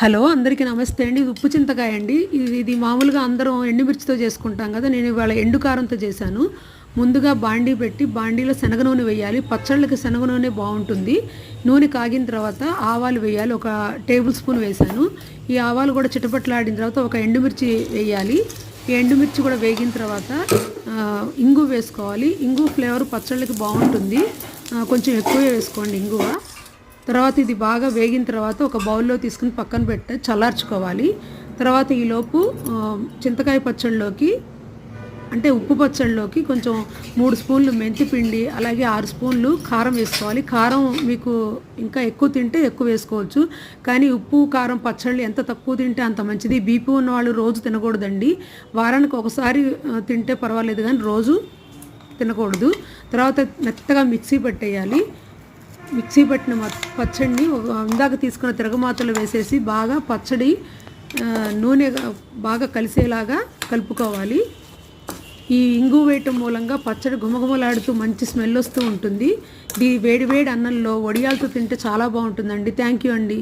Hello అందరికీ నమస్తే అండి. ఇది ఉప్పు చింతకాయ అండి. ఇది ఇది మామూలుగా అందరం ఎండుమిర్చితో చేసుకుంటాం కదా నేను ఇవాళ ఎండు కారంతో చేశాను. ముందుగా బాండీ పెట్టి బాండీలో శనగ నూనె వేయాలి. పచ్చళ్ళకి శనగ నూనె బాగుంటుంది. నూనె కాగిన తర్వాత ఆవాలు వేయాలి. ఒక టేబుల్ స్పూన్ వేశాను. ఈ ఆవాలు కూడా చిటపట్లాడిన తర్వాత ఒక ఎండుమిర్చి వేయాలి. ఈ ఎండుమిర్చి కూడా వేగిన తర్వాత ఇంగు వేసుకోవాలి. ఇంగు ఫ్లేవర్ పచ్చళ్ళకి బాగుంటుంది. కొంచెం ఎక్కువ వేసుకోండి ఇంగువ. తర్వాత ఇది బాగా వేగిన తర్వాత ఒక బౌల్లో తీసుకుని పక్కన పెట్ట చల్లార్చుకోవాలి. తర్వాత ఈలోపు చింతకాయ పచ్చళ్ళలోకి అంటే ఉప్పు పచ్చళ్ళలోకి కొంచెం మూడు స్పూన్లు మెంతి పిండి అలాగే ఆరు స్పూన్లు కారం వేసుకోవాలి. కారం మీకు ఇంకా ఎక్కువ తింటే ఎక్కువ వేసుకోవచ్చు. కానీ ఉప్పు కారం పచ్చళ్ళు ఎంత తక్కువ తింటే అంత మంచిది. బీపీ ఉన్న వాళ్ళు రోజు తినకూడదండి. వారానికి ఒకసారి తింటే పర్వాలేదు కానీ రోజు తినకూడదు. తర్వాత మెత్తగా మిక్సీ పెట్టేయాలి. మిక్సీ పట్టిన మ- పచ్చడిని ఇందాక తీసుకున్న తిరగమాతలు వేసేసి బాగా పచ్చడి నూనె బాగా కలిసేలాగా కలుపుకోవాలి. ఈ ఇంగు వేయటం మూలంగా పచ్చడి గుమగుమలాడుతూ మంచి స్మెల్ వస్తూ ఉంటుంది. ఇది వేడి వేడి అన్నంలో వడియాలతో తింటే చాలా బాగుంటుందండి. థ్యాంక్ యూ అండి.